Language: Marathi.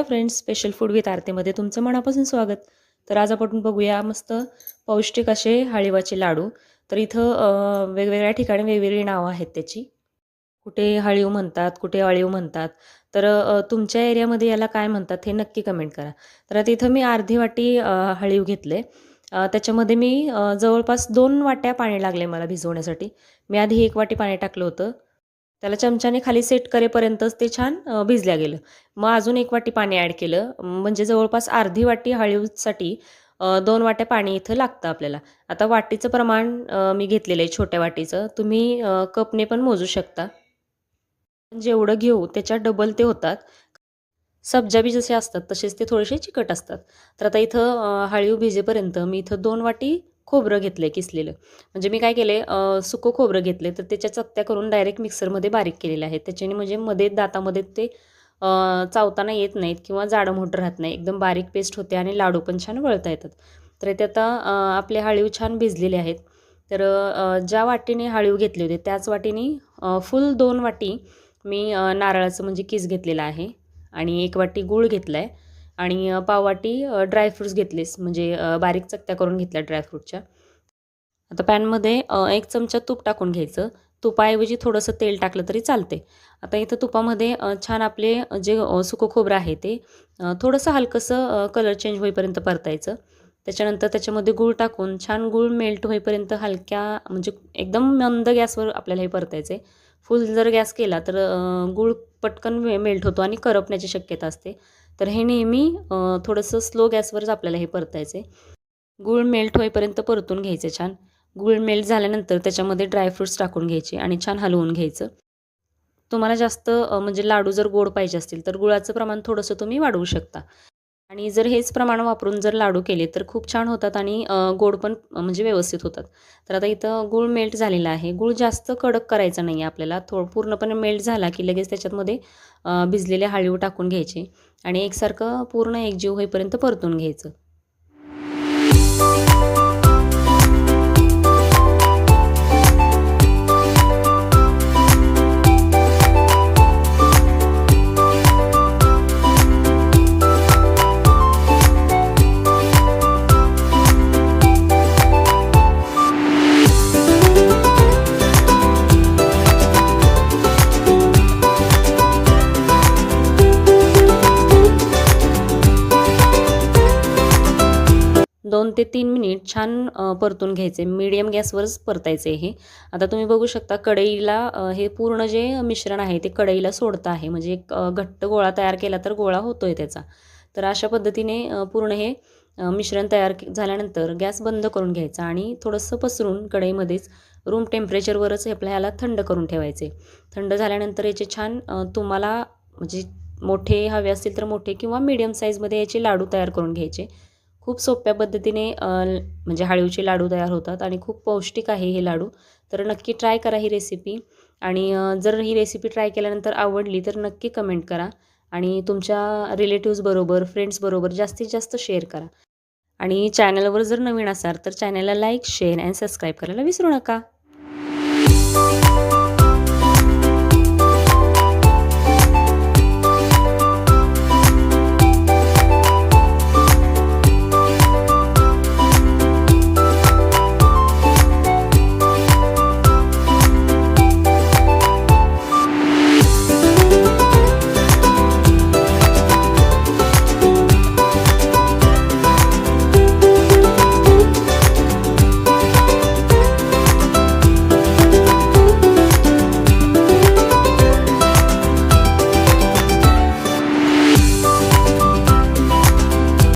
Hello friends special food with आरतीमध्ये तुमचं मनापासून स्वागत. तर आज आपण बघूया मस्त पौष्टिक असे हाळीवाचे लाडू. तर इथं वेगवेगळ्या ठिकाणी वेगवेगळी नावं आहेत त्याची. कुठे हळीव म्हणतात कुठे अळीव म्हणतात. तर तुमच्या एरियामध्ये याला काय म्हणतात हे नक्की कमेंट करा. तर आता इथं मी अर्धी वाटी हळीव घेतले. त्याच्यामध्ये मी जवळपास दोन वाट्या पाणी लागले मला भिजवण्यासाठी. मी आधी एक वाटी पाणी टाकलं होतं. त्याला चमच्याने खाली सेट करेपर्यंतच ते छान भिजल्या गेलं. मग अजून एक वाटी पाणी ॲड केलं. म्हणजे जवळपास अर्धी वाटी हळीसाठी दोन वाट्या पाणी इथं लागतं आपल्याला. आता वाटीचं प्रमाण मी घेतलेलं आहे छोट्या वाटीचं. तुम्ही कपने पण मोजू शकता. जेवढं घेऊ त्याच्या डबल ते होतात. सब्जा बी जसे असतात तसेच ते थोडेसे चिकट असतात. तर आता इथं हळीव भिजेपर्यंत मी इथं दोन वाटी खोबरं घेतलं आहे किसलेलं. म्हणजे मी काय केलं आहे सुकं खोबरं घेतलं तर त्याच्या चकत्या करून डायरेक्ट मिक्सरमध्ये बारीक केलेलं आहे. त्याच्याने म्हणजे मध्ये दातामध्ये ते चावताना येत नाहीत किंवा जाडं मोठं राहत नाही. एकदम बारीक पेस्ट होते आणि लाडू पण छान वळता येतात. तर इथे आता आपले हळीव छान भिजलेले आहेत. तर ज्या वाटीने हळीव घेतले होते त्याच वाटीने फुल दोन वाटी मी नारळाचं म्हणजे किस घेतलेलं आहे. आणि एक वाटी गूळ घेतला आहे आणि पाववाटी ड्रायफ्रूट्स घेतलेस. म्हणजे बारीक चकत्या करून घेतल्या ड्रायफ्रूटच्या आता पॅनमध्ये एक चमचा तूप टाकून घ्यायचं. तुपाऐवजी थोडंसं तेल टाकलं तरी चालते आता इथं तुपामध्ये छान आपले जे सुकं खोबरं आहे ते थोडंसं हलकंसं कलर चेंज होईपर्यंत परतायचं. त्याच्यानंतर त्याच्यामध्ये गूळ टाकून छान गूळ मेल्ट होईपर्यंत हलक्या म्हणजे एकदम मंद गॅसवर आपल्याला हे परतायचं आहे फुल जर गॅस केला तर गूळ पटकन मे मेल्ट होतो आणि करपण्याची शक्यता असते. तर हे नेहमी थोडंसं स्लो गॅसवरच आपल्याला हे परतायचं. आहे गूळ मेल्ट होईपर्यंत परतून घ्यायचे छान. गूळ मेल्ट झाल्यानंतर त्याच्यामध्ये ड्रायफ्रूट्स टाकून घ्यायचे आणि छान हलवून घ्यायचं. तुम्हाला जास्त म्हणजे लाडू जर गोड पाहिजे असतील तर गुळाचं प्रमाण थोडंसं तुम्ही वाढवू शकता. आणि जर हेच प्रमाण वापरून जर लाडू केले तर खूप छान होतात आणि गोड पण म्हणजे व्यवस्थित होतात. तर आता इथं गूळ मेल्ट झालेला आहे. गूळ जास्त कडक करायचा नाही आहे आपल्याला. थोडं पूर्णपणे मेल्ट झाला की लगेच त्याच्यातमध्ये भिजलेले हळीव टाकून घ्यायचे आणि एकसारखं पूर्ण एकजीव होईपर्यंत परतून घ्यायचं. दोन ते तीन मिनिट छान परतून घ्यायचे. मीडियम गॅसवरच परतायचे हे. आता तुम्ही बघू शकता कढईला हे पूर्ण जे मिश्रण आहे ते कढईला सोडतं आहे. म्हणजे एक घट्ट गोळा तयार केला तर गोळा होतो आहे त्याचा. तर अशा पद्धतीने पूर्ण हे मिश्रण तयार झाल्यानंतर गॅस बंद करून घ्यायचा आणि थोडंसं पसरून कढईमध्येच रूम टेम्परेचरवरच आपल्या ह्याला थंड करून ठेवायचे. थंड झाल्यानंतर याचे छान तुम्हाला म्हणजे मोठे हवे असतील तर मोठे किंवा मीडियम साईजमध्ये याचे लाडू तयार करून घ्यायचे. खूप सोप्या पद्धतीने म्हणजे हाळीवचे लाडू तयार होतात आणि खूप पौष्टिक आहे हे लाडू. तर नक्की ट्राय करा ही रेसिपी आणि जर ही रेसिपी ट्राय केल्यानंतर आवडली तर नक्की कमेंट करा आणि तुमच्या रिलेटिव्सबरोबर फ्रेंड्सबरोबर जास्तीत जास्त शेअर करा. आणि चॅनलवर जर नवीन असाल तर चॅनलला लाईक शेअर अँड सबस्क्राईब करायला विसरू नका.